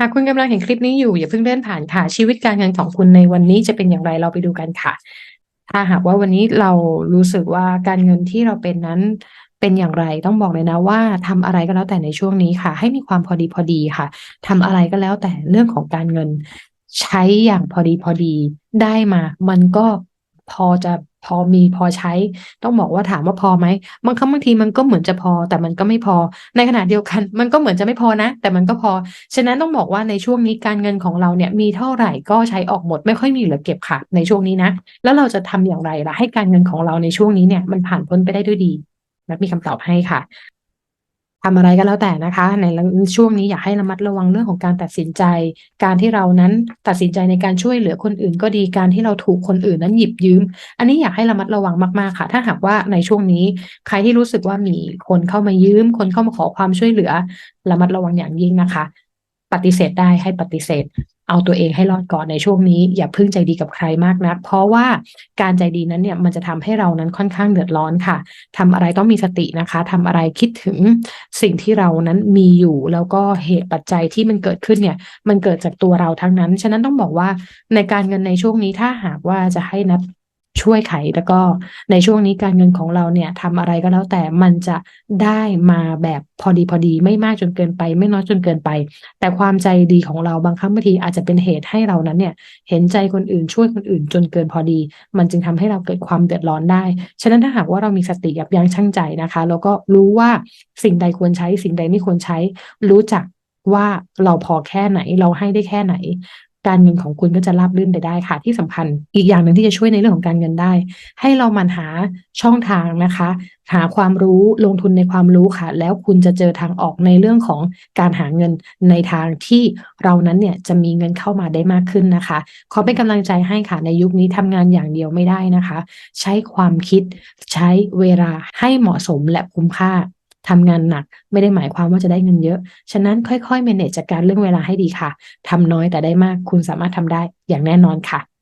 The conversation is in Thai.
หากคุณกำลังเห็นคลิปนี้อยู่อย่าเพิ่งเลื่อนผ่านค่ะ ชีวิตการเงินของคุณในวันนี้จะเป็นอย่างไรเราไปดูกันค่ะ ถ้าหากว่าวันนี้เรารู้สึกว่าการเงินที่เราเป็นนั้นเป็นอย่างไรต้องบอกเลยนะว่าทำอะไรก็แล้วแต่ในช่วงนี้ค่ะ ให้มีความพอดีพอดีค่ะทำอะไรก็แล้วแต่เรื่องของการเงิน ใช้อย่างพอดีพอดีได้มา มันก็ พอจะพอมีพอใช้ ต้องบอกว่าถามว่าพอไหมบางครั้งบางทีมันก็เหมือนจะพอ แต่มันก็ไม่พอ ในขณะเดียวกัน มันก็เหมือนจะไม่พอนะ แต่มันก็พอ ฉะนั้นต้องบอกว่าในช่วงนี้การเงินของเราเนี่ยมีเท่าไหร่ก็ใช้ออกหมด ไม่ค่อยมีเหลือเก็บค่ะในช่วงนี้นะ แล้วเราจะทำอย่างไรล่ะให้การเงินของเราในช่วงนี้เนี่ยมันผ่านพ้นไปได้ด้วยดีนัดมีคำตอบให้ค่ะ ทำอะไรก็แล้วแต่นะคะ ในช่วงนี้อยากให้ระมัดระวังเรื่องของการตัดสินใจ การที่เรานั้นตัดสินใจในการช่วยเหลือคนอื่นก็ดีการที่เราถูกคนอื่นนั้นหยิบยืม อันนี้อยากให้ระมัดระวังมากๆค่ะ ถ้าหากว่าในช่วงนี้ใครที่รู้สึกว่ามีคนเข้ามายืม คนเข้ามาขอความช่วยเหลือ ระมัดระวังอย่างยิ่งนะคะ ปฏิเสธได้ให้ปฏิเสธ เอาตัวเองให้รอดก่อนในช่วงนี้ อย่าพึ่งใจดีกับใครมากนัก เพราะว่าการใจดีนั้นเนี่ยมันจะทำให้เรานั้นค่อนข้างเดือดร้อนค่ะทำอะไรต้องมีสตินะคะทำอะไรคิดถึงสิ่งที่เรานั้นมีอยู่แล้วก็เหตุปัจจัยที่มันเกิดขึ้นเนี่ย มันเกิดจากตัวเราทั้งนั้น ฉะนั้นต้องบอกว่าในการเงินในช่วงนี้ถ้าหากว่าจะให้นับ ช่วยไขแล้วก็ในช่วงนี้การเงินของเราเนี่ยทำอะไรก็แล้วแต่มันจะได้มาแบบพอดีพอดี ไม่มากจนเกินไป ไม่น้อยจนเกินไป แต่ความใจดีของเราบางครั้งบางทีอาจจะเป็นเหตุให้เรานั้นเนี่ยเห็นใจคนอื่นช่วยคนอื่นจนเกินพอดี มันจึงทำให้เราเกิดความเดือดร้อนได้ ฉะนั้นถ้าหากว่าเรามีสติยับยั้งชั่งใจนะคะ แล้วก็รู้ว่าสิ่งใดควรใช้ สิ่งใดไม่ควรใช้ รู้จักว่าเราพอแค่ไหนเราให้ได้แค่ไหน การเงินของคุณก็จะราบรื่นไปได้ค่ะ ที่สำคัญอีกอย่างหนึ่งที่จะช่วยในเรื่องของการเงินได้ ให้เรามันหาช่องทางนะคะ หาความรู้ลงทุนในความรู้ค่ะ แล้วคุณจะเจอทางออกในเรื่องของการหาเงินในทางที่เรานั้นเนี่ยจะมีเงินเข้ามาได้มากขึ้นนะคะ ขอเป็นกำลังใจให้ค่ะในยุคนี้ทำงานอย่างเดียวไม่ได้นะคะ ใช้ความคิดใช้เวลาให้เหมาะสมและคุ้มค่า ทำงานหนักไม่ได้หมายความว่าจะได้เงินเยอะ ฉะนั้นค่อยๆ manage จัดการเรื่องเวลาให้ดีค่ะทำน้อยแต่ได้มากคุณสามารถทำได้อย่างแน่นอนค่ะ